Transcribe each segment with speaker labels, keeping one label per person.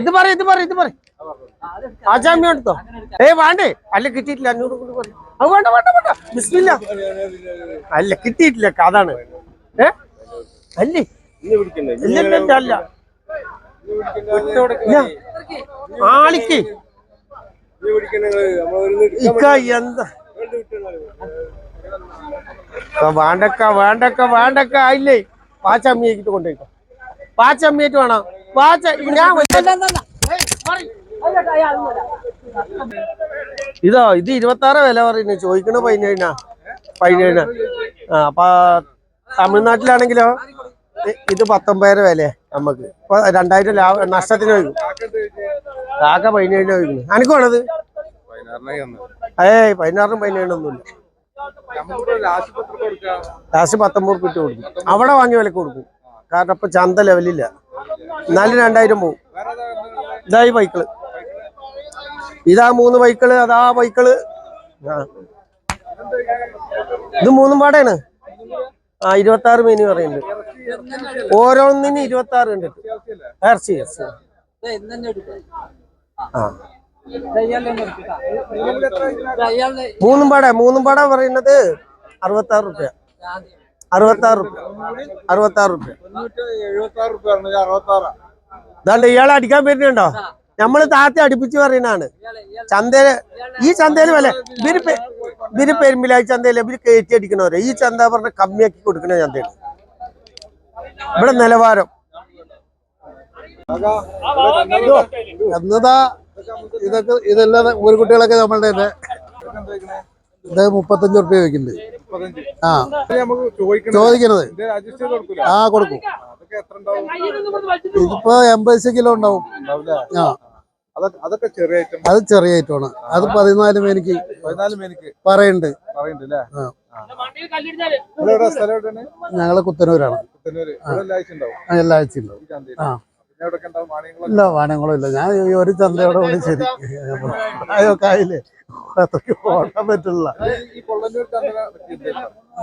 Speaker 1: ഇത് പറ ഇത് പറ ഇത് പറ ആ ജാമ്യം എടുത്തോ? ഏ വേണ്ടേ? അല്ല കിട്ടിയിട്ടില്ല. അഞ്ഞൂറ് കൂടി പറ അത് വേണ്ട വേണ്ട വേണ്ട. ബിസ്മില്ല. അല്ല കിട്ടിയിട്ടില്ല. അതാണ്. ഏ? അല്ലേ? ഇല്ല അല്ല. ആളിക്ക്. ഇക്ക എന്താ? വേണ്ടക്ക വേണ്ടക്ക വേണ്ടക്ക. ആയില്ലേ പാച്ചമ്മിയേക്കിട്ട് കൊണ്ടുപോയിക്കോ. പാച്ചമ്മിയേറ്റ് വേണം? ഇതോ ഇത് ഇരുപത്തി ആറ് വില പറയുന്നു ചോദിക്കണ പതിനേഴിനാ പതിനേഴിന്. ആ അപ്പൊ തമിഴ്നാട്ടിലാണെങ്കിലോ ഇത് പത്തൊമ്പതിന് വില നമുക്ക് ഇപ്പൊ രണ്ടായിരം ലാഭ നഷ്ടത്തിന് വയ്ക്കും ആകെ പതിനേഴിന് വയ്ക്കുന്നു അനക്ക് വേണത്? ഏയ് പതിനാറിനും പതിനേഴിനൊന്നുമില്ല ലാസ്റ്റ് പത്തൊമ്പത് കിട്ടി കൊടുക്കും. അവിടെ വാങ്ങിയ വിലക്ക് കൊടുക്കും. കാരണം ഇപ്പൊ ചന്ത ലെവലില്ല എന്നാലും രണ്ടായിരം പോവും. ഇതായി ബൈക്കിൾ. ഇതാ മൂന്ന് ബൈക്കിൾ അതാ ബൈക്കിൾ. ആ. ഇത് മൂന്നും പാടാണ്. ആ ഇരുപത്തി ആറ് മീന് പറയുന്നുണ്ട്. ഓരോന്നിനും ഇരുപത്തി ആറ് ഉണ്ട്. ഇറച്ചി ഇറച്ചി. ആ. മൂന്നും പാടാ മൂന്നും പാടാ പറയുന്നത് അറുപത്തി ആറ് റുപ്യ. അറുപത്തി ആറ് റുപ്യ. ഇതാണ്ട് ഇയാളെ അടിക്കാൻ വരുന്നുണ്ടോ? നമ്മൾ താത്തി അടുപ്പിച്ച് പറയുന്നതാണ്. ചന്തയിൽ ഈ ചന്തയിൽ വില ഇവർ പെ- ഇവർ പെരുമ്പിലായി ചന്തയിൽ ഇവർ കയറ്റി അടിക്കണവരെ ഈ ചന്ത പറഞ്ഞ കമ്മിയാക്കി കൊടുക്കണ ചന്തയിൽ. ഇവിടെ നിലവാരം.
Speaker 2: എന്നതാ ഇതൊക്കെ ഇതെല്ലാം ഒരു കുട്ടികളൊക്കെ നമ്മളുടെ തന്നെ ഇത് മുപ്പത്തഞ്ച് റുപ്യ വെക്കുന്നുണ്ട് ആ. ചോദിക്കണത് ആ കൊടുക്കും. ഇതിപ്പോ എൺപത് കിലോ ഉണ്ടാവും. ആ.
Speaker 3: അതൊക്കെ ചെറിയ ഐറ്റം
Speaker 2: അത് ചെറിയ ഐറ്റമാണ് അത് പതിനാല് മേനിക്ക്
Speaker 3: പതിനാല്
Speaker 2: പറയുന്നുണ്ട്
Speaker 3: എവിടെയാണ്?
Speaker 2: ഞങ്ങൾ കുത്തനൂരാണ്.
Speaker 3: എല്ലാ ആഴ്ച ഉണ്ടാവും?
Speaker 2: ഇല്ല വാണങ്ങളും ഇല്ല. ഞാൻ ഈ ഒരു ചന്തയോടെ കൂടി ശരി. അയ്യോ ആയില്ലേ അത്രയ്ക്ക് ഓടാൻ പറ്റില്ല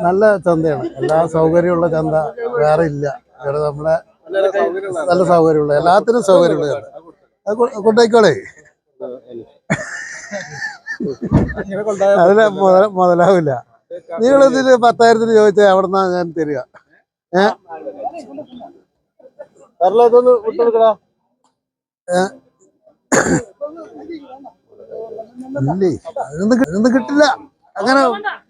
Speaker 2: നല്ല ചന്തയാണ്. എല്ലാ സൗകര്യമുള്ള ചന്ത വേറെ ഇല്ല. ഇവിടെ നമ്മളെ
Speaker 3: നല്ല സൗകര്യമുള്ള
Speaker 2: എല്ലാത്തിനും സൗകര്യമുള്ള ചന്ത. അത് കൊ- കൊണ്ടുപോയിക്കോളേ.
Speaker 3: ഇങ്ങനെ കൊണ്ടുപോയ
Speaker 2: അതിന് മുതല മുതലാവില്ല. നിങ്ങൾ ഇതിന് പത്തായിരത്തിന് ചോദിച്ചാൽ അവിടെ നിന്നാ ഞാൻ തരിക.
Speaker 3: ഏഹ് വിട്ടുകൊടുക്കടാ
Speaker 2: ഇല്ലേ? അതൊന്നും ഇതൊന്നും കിട്ടില്ല. അങ്ങനെ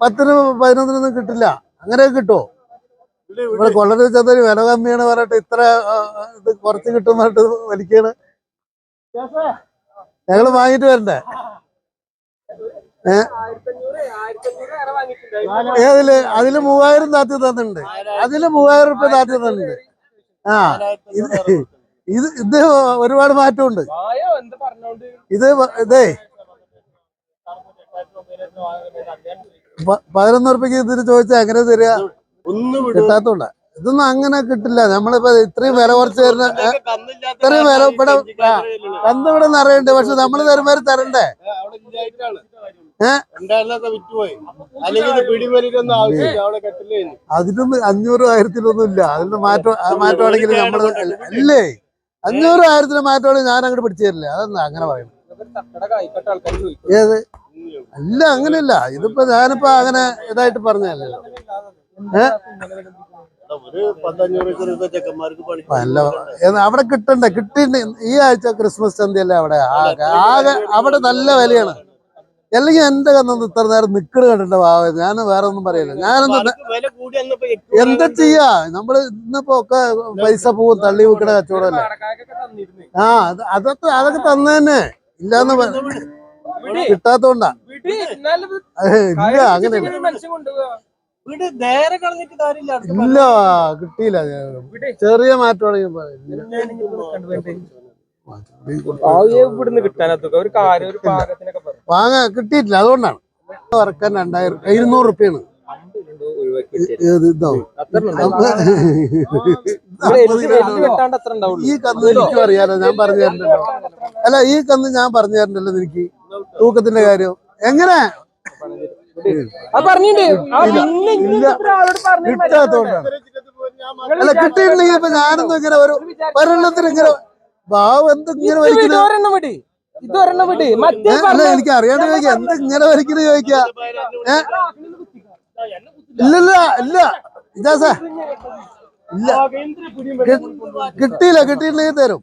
Speaker 2: പത്തിന് പതിനൊന്നിനൊന്നും കിട്ടില്ല. അങ്ങനെ കിട്ടുമോ ഇവിടെ കൊള്ളര ചന്തയിൽ വില കമ്മിയാണ് പറഞ്ഞിട്ട് ഇത്ര ഇത് കുറച്ച് കിട്ടും പറഞ്ഞിട്ട് വലിക്കാണ്. ഞങ്ങൾ വാങ്ങിട്ട് വരണ്ടേ? ഏതിൽ അതിൽ മൂവായിരം താത്തി തന്നിട്ടുണ്ട്. അതിൽ മൂവായിരം റുപ്യ താത്തി തന്നിട്ടുണ്ട്. ആ ഇത് ഇത് ഒരുപാട് മാറ്റമുണ്ട്. ഇത് ഇതേ പതിനൊന്ന് ഉറുപ്പിക്ക് ഇതിന് ചോദിച്ചാൽ എങ്ങനെ തരിക കിട്ടാത്തോണ്ട. ഇതൊന്നും അങ്ങനെ കിട്ടില്ല. നമ്മളിപ്പോ ഇത്രയും വില കുറച്ച് തരുന്ന ഇത്രയും വില ഇവിടെ കന്ന് ഇവിടെ നിറയുണ്ട് പക്ഷെ നമ്മൾ തരുമാര് തരണ്ടേ? അതിനൊന്നും അഞ്ഞൂറ് ആയിരത്തിലൊന്നും ഇല്ല. അതിന്റെ മാറ്റം മാറ്റമാണെങ്കിൽ നമ്മൾ അല്ലേ അഞ്ഞൂറ് ആയിരത്തിന് മാറ്റമാണെങ്കിൽ ഞാൻ അങ്ങോട്ട് പിടിച്ചു തരില്ല. അതെന്താ അങ്ങനെ പറയുന്നത് ഏത്? അല്ല അങ്ങനെയല്ല. ഇതിപ്പോ ഞാനിപ്പോ അങ്ങനെ ഇതായിട്ട് പറഞ്ഞല്ലോ അവിടെ കിട്ടണ്ടേ? കിട്ടിണ്ട് ഈ ആഴ്ച ക്രിസ്മസ് ചന്തയല്ലേ അവിടെ? ആകെ ആകെ അവിടെ നല്ല വിലയാണ്. അല്ലെങ്കിൽ എന്റെ കണ്ണൊന്ന് ഇത്ര നേരം നിക്കണ കണ്ടിട്ട് വാ ഞാൻ വേറെ ഒന്നും പറയില്ല. ഞാനൊന്നും എന്താ ചെയ്യാ? നമ്മൾ ഇന്നിപ്പോ ഒക്കെ പൈസ പോവും തള്ളി വിൽക്കണ കച്ചവടമല്ലേ? ആ അത് അതൊക്കെ അതൊക്കെ തന്നെ തന്നെ പറ- കിട്ടാത്തോണ്ടാ ഏയ് ഇല്ല ഇല്ല കിട്ടിയില്ല ചെറിയ മാറ്റമാണെങ്കിൽ
Speaker 1: ഇവിടുന്ന് കിട്ടാനത്തൊക്കെ ഒരു കാര്യം ഒരു പാകത്തിനൊക്കെ
Speaker 2: വാങ്ങാൻ കിട്ടിയിട്ടില്ല അതുകൊണ്ടാണ്. വറക്കാൻ രണ്ടായിരം ഇരുന്നൂറ് റുപ്യാണ്. ഈ കന്ന് എനിക്കും അറിയാലോ ഞാൻ പറഞ്ഞു തരണ്ടല്ലോ. അല്ല ഈ കന്ന് ഞാൻ പറഞ്ഞു തരണ്ടല്ലോ എനിക്ക് തൂക്കത്തിന്റെ കാര്യം. എങ്ങനെ?
Speaker 1: അത് പറഞ്ഞിട്ട് ആ പിന്നെ ഇങ്ങനെ ഒരാളോട് പറഞ്ഞു
Speaker 2: കിട്ടാത്തോണ്ടാണ്. അല്ല കിട്ടിയിട്ടില്ലെങ്കിൽ ഇപ്പൊ ഞാനൊന്നും ഇങ്ങനെ ഒരു ഒരെണ്ണത്തിന് ഇങ്ങനെ ബാബു എന്ത് ഇങ്ങനെ
Speaker 4: ഇത്
Speaker 2: വലിക്കുന്നത്
Speaker 4: ഇത്
Speaker 2: അല്ല എനിക്ക് അറിയാണ്ട് ചോദിക്കാം. എന്ത് ഇങ്ങനെ വലിക്കുന്നത് ചോദിക്കാ ഏ? ഇല്ലില്ല ഇല്ല ഇജാസേ. ഇല്ല. കി- കിട്ടിയില്ല കിട്ടിയിട്ടില്ലെങ്കിൽ തരും.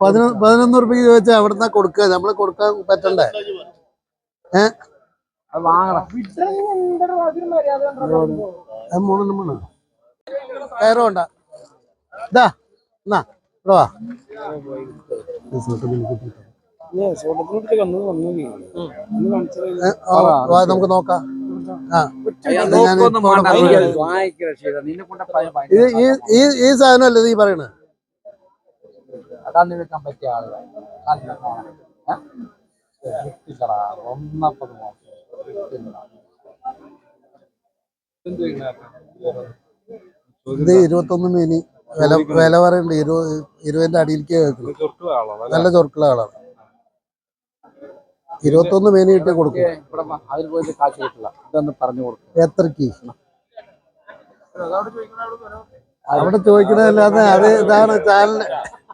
Speaker 2: പതിനൊന്ന് പതിനൊന്ന് റുപ്യക്ക് ചോദിച്ചാൽ അവിടുന്ന് കൊടുക്കുക നമ്മൾ കൊടുക്കാൻ പറ്റണ്ടേ? ഏഹ് മൂന്നെണ്ണം വേണോ? കയറ് വേണ്ട. ഇതാ എന്നാ ഇവിടെ വാ. നമുക്ക് നോക്കാം. ഈ സാധനമല്ലേ നീ പറയണത്
Speaker 5: കണ്ണു വെക്കാൻ പറ്റിയ ആളുകൾ ഒന്നപ്പത്
Speaker 2: ഇത് ഇരുപത്തൊന്ന് മീനി. വില വില പറയുന്നുണ്ട് ഇരുപത് ഇരുപതിന്റെ അടിയിലേക്ക് കേൾക്കുന്നു നല്ല ചൊറുക്കുള്ള ആളാണ്. ഇരുപത്തൊന്ന് മീനി ഇട്ട് കൊടുക്കും.
Speaker 5: അതിൽ പോയിട്ട് കാശ് കിട്ടില്ല. ഇതൊന്ന് പറഞ്ഞു കൊടുക്കും.
Speaker 2: എത്രക്ക്? അവിടെ ചോദിക്കണല്ലാതെ അത് ഇതാണ് ചാനൽ
Speaker 5: അങ്ങനെ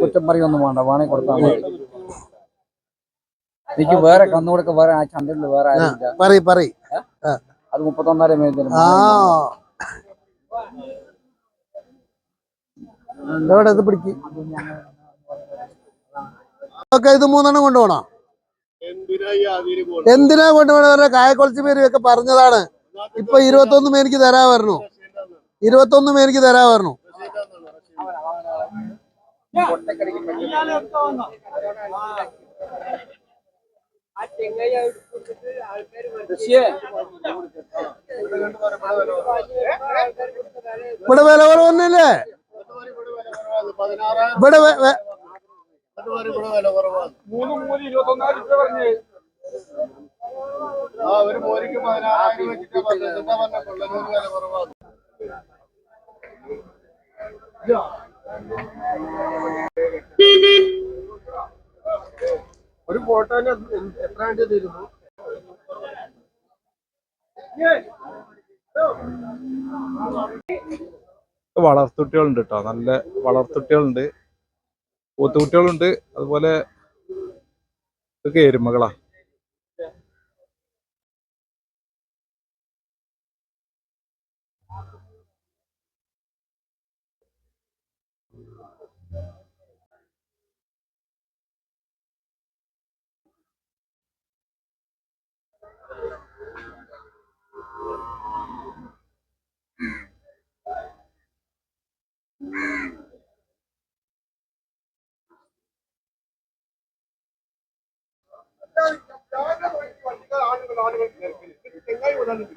Speaker 5: കുറ്റം പറയൊന്നും വേണ്ട വേണേ കൊടുത്താൽ മതി. എനിക്ക് വേറെ കന്നുകൊടുക്ക വേറെ ആ ചന്തയിൽ വേറെ ആരുമില്ല.
Speaker 2: പറയ് പറയ്.
Speaker 5: അത് മുപ്പത്തൊന്നര മേഖല
Speaker 2: ആ. എവിടെ ഇത് പിടിക്ക്. ഒക്കെ ഇത് മൂന്നെണ്ണം കൊണ്ടുപോണോ? എന്തിനാ കൊണ്ടുപോണ? കായക്കൊളിച്ച് ഒക്കെ പറഞ്ഞതാണ്. ഇപ്പൊ ഇരുപത്തൊന്ന് മേനിക്ക് തരാ പറഞ്ഞു. ഇരുപത്തൊന്ന് മേനിക്ക് തരാ പറഞ്ഞു. ഇവിടെ വില കുറവൊന്നുമില്ലേ ഇവിടെ
Speaker 3: ആ ഒരു മോരിക്ക് പതിനാറായിരം വെച്ചിട്ട് പന്ത്രണ്ടാ പറഞ്ഞ. കൊള്ളനൂർ വില കുറവാണ് ഒരു ഫോട്ടോന് എത്ര വേണ്ടി തരുന്നു? വളർത്തുട്ടികളുണ്ട് കേട്ടോ നല്ല വളർത്തുട്ടികളുണ്ട്. പൂത്തുകുട്ടികളുണ്ട്. അതുപോലെ ഇതൊക്കെ എരുമകളാ. Tenga algo, dale.